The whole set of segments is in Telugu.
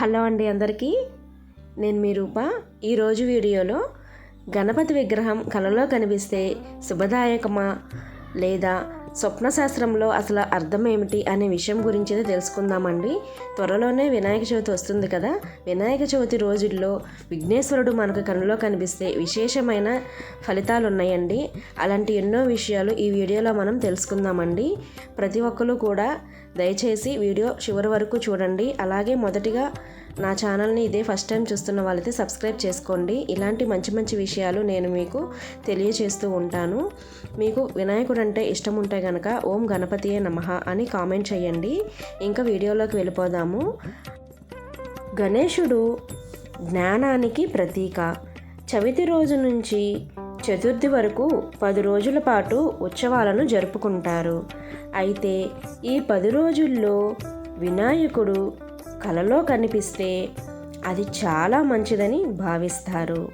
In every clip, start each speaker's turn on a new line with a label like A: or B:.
A: హలో అండి అందరికీ. నేను మీ రూప. ఈరోజు వీడియోలో గణపతి విగ్రహం కలలో కనిపిస్తే శుభదాయకమా లేదా స్వప్నశాస్త్రంలో అసలు అర్థం ఏమిటి అనే విషయం గురించి తెలుసుకుందామండి. త్వరలోనే వినాయక చవితి వస్తుంది కదా. వినాయక చవితి రోజుల్లో విఘ్నేశ్వరుడు మనకు కనులో కనిపిస్తే విశేషమైన ఫలితాలు ఉన్నాయండి అలాంటి ఎన్నో విషయాలు ఈ వీడియోలో మనం తెలుసుకుందామండి. ప్రతి ఒక్కరు కూడా దయచేసి వీడియో చివరి వరకు చూడండి. అలాగే మొదటిగా నా ఛానల్ని ఇదే ఫస్ట్ టైం చూస్తున్న వాళ్ళైతే సబ్స్క్రైబ్ చేసుకోండి. ఇలాంటి మంచి మంచి విషయాలు నేను మీకు తెలియచేస్తూ ఉంటాను. మీకు వినాయకుడు అంటే ఇష్టం ఉంటే కనుక ఓం గణపతియే నమః అని కామెంట్ చేయండి. ఇంకా వీడియోలోకి వెళ్ళిపోదాము. గణేశుడు జ్ఞానానికి ప్రతీక. చవితి రోజు నుంచి చతుర్థి వరకు పది రోజుల పాటు ఉత్సవాలను జరుపుకుంటారు. అయితే ఈ పది రోజుల్లో వినాయకుడు కలలో కనిపిస్తే అది చాలా మంచిదని భావిస్తారు.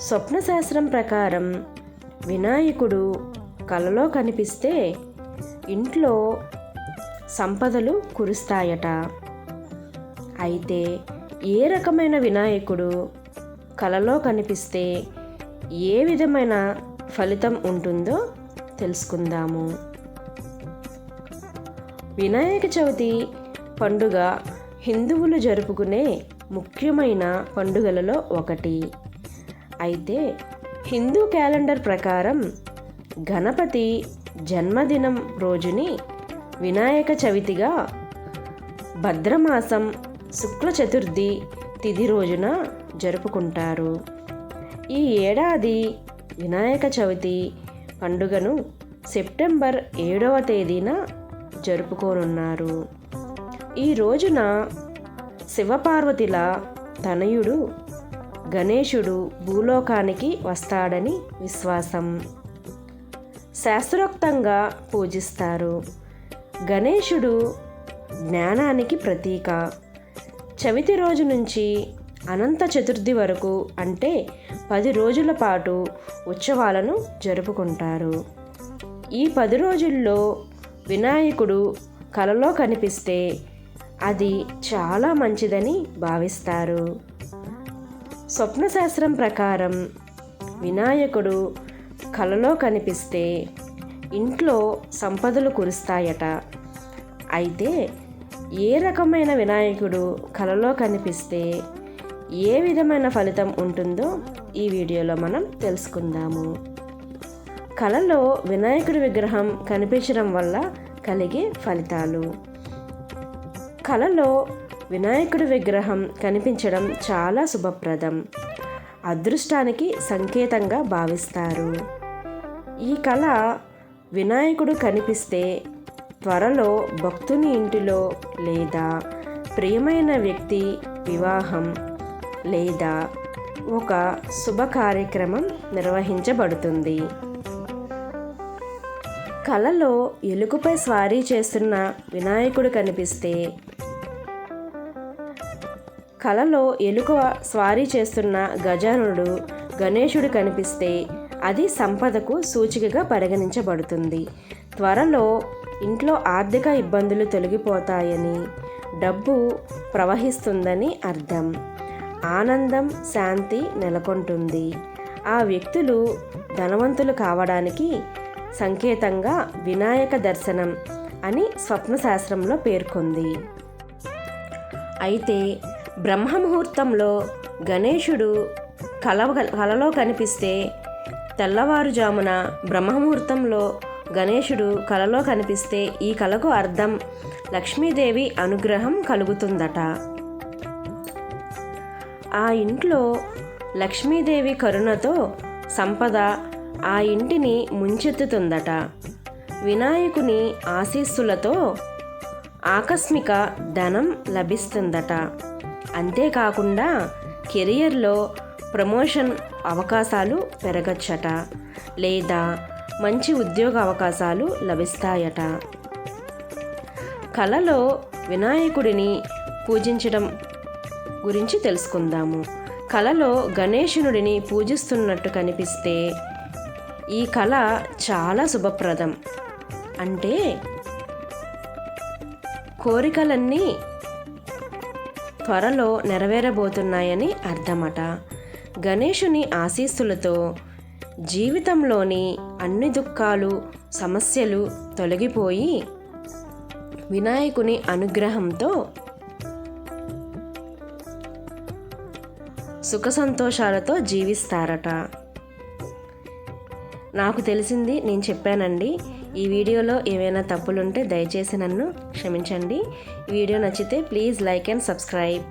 A: స్వప్నశాస్త్రం ప్రకారం వినాయకుడు కలలో కనిపిస్తే ఇంట్లో సంపదలు కురుస్తాయట. అయితే ఏ రకమైన వినాయకుడు కలలో కనిపిస్తే ఏ విధమైన ఫలితం ఉంటుందో తెలుసుకుందాము. వినాయక చవితి పండుగ హిందువులు జరుపుకునే ముఖ్యమైన పండుగలలో ఒకటి. అయితే హిందూ క్యాలెండర్ ప్రకారం గణపతి జన్మదినం రోజుని వినాయక చవితిగా భద్రమాసం శుక్ల చతుర్థి తిథి రోజున జరుపుకుంటారు. ఈ ఏడాది వినాయక చవితి పండుగను సెప్టెంబర్ ఏడవ తేదీన జరుపుకోనున్నారు. ఈ రోజున శివపార్వతిల తనయుడు గణేశుడు భూలోకానికి వస్తాడని విశ్వాసం. శాస్త్రోక్తంగా పూజిస్తారు. గణేశుడు జ్ఞానానికి ప్రతీక. చవితి రోజు నుంచి అనంత చతుర్థి వరకు అంటే పది రోజుల పాటు ఉత్సవాలను జరుపుకుంటారు. ఈ పది రోజుల్లో వినాయకుడు కలలో కనిపిస్తే అది చాలా మంచిదని భావిస్తారు. స్వప్నశాస్త్రం ప్రకారం వినాయకుడు కలలో కనిపిస్తే ఇంట్లో సంపదలు కురుస్తాయట. అయితే ఏ రకమైన వినాయకుడు కలలో కనిపిస్తే ఏ విధమైన ఫలితం ఉంటుందో ఈ వీడియోలో మనం తెలుసుకుందాము. కలలో వినాయకుడి విగ్రహం కనిపించడం వల్ల కలిగే ఫలితాలు. కలలో వినాయకుడి విగ్రహం కనిపించడం చాలా శుభప్రదం. అదృష్టానికి సంకేతంగా భావిస్తారు. ఈ కళ వినాయకుడు కనిపిస్తే త్వరలో భక్తుని ఇంటిలో లేదా ప్రియమైన వ్యక్తి వివాహం లేదా ఒక శుభ కార్యక్రమం నిర్వహించబడుతుంది. కళలో ఎలుకపై స్వారీ చేస్తున్న వినాయకుడు కనిపిస్తే కలలో ఎలుక స్వారీ చేస్తున్న గజానుడు గణేశుడు కనిపిస్తే అది సంపదకు సూచికగా పరిగణించబడుతుంది. త్వరలో ఇంట్లో ఆర్థిక ఇబ్బందులు తొలగిపోతాయని డబ్బు ప్రవహిస్తుందని అర్థం. ఆనందం శాంతి నెలకొంటుంది. ఆ వ్యక్తులు ధనవంతులు కావడానికి సంకేతంగా వినాయక దర్శనం అని స్వప్నశాస్త్రంలో పేర్కొంది. అయితే బ్రహ్మముహూర్తంలో గణేశుడు కల కలలో కనిపిస్తే తెల్లవారుజామున బ్రహ్మముహూర్తంలో గణేశుడు కలలో కనిపిస్తే ఈ కళకు అర్థం లక్ష్మీదేవి అనుగ్రహం కలుగుతుందట. ఆ ఇంట్లో లక్ష్మీదేవి కరుణతో సంపద ఆ ఇంటిని ముంచెత్తుతుందట. వినాయకుని ఆశీస్సులతో ఆకస్మిక ధనం లభిస్తుందట. అంతేకాకుండా కెరియర్లో ప్రమోషన్ అవకాశాలు పెరగచ్చట లేదా మంచి ఉద్యోగ అవకాశాలు లభిస్తాయట. కళలో వినాయకుడిని పూజించడం గురించి తెలుసుకుందాము. కళలో గణేశునుడిని పూజిస్తున్నట్టు కనిపిస్తే ఈ కళ చాలా శుభప్రదం. అంటే కోరికలన్నీ త్వరలో నెరవేరబోతున్నాయని అర్థమట. గణేషుని ఆశీస్సులతో జీవితంలోని అన్ని దుఃఖాలు సమస్యలు తొలగిపోయి వినాయకుని అనుగ్రహంతో సుఖ సంతోషాలతో జీవిస్తారట. నాకు తెలిసింది నేను చెప్పానండి ఈ వీడియోలో ఏవైనా తప్పులుంటే దయచేసి నన్ను క్షమించండి. వీడియో నచ్చితే ప్లీజ్ లైక్ అండ్ సబ్స్క్రైబ్.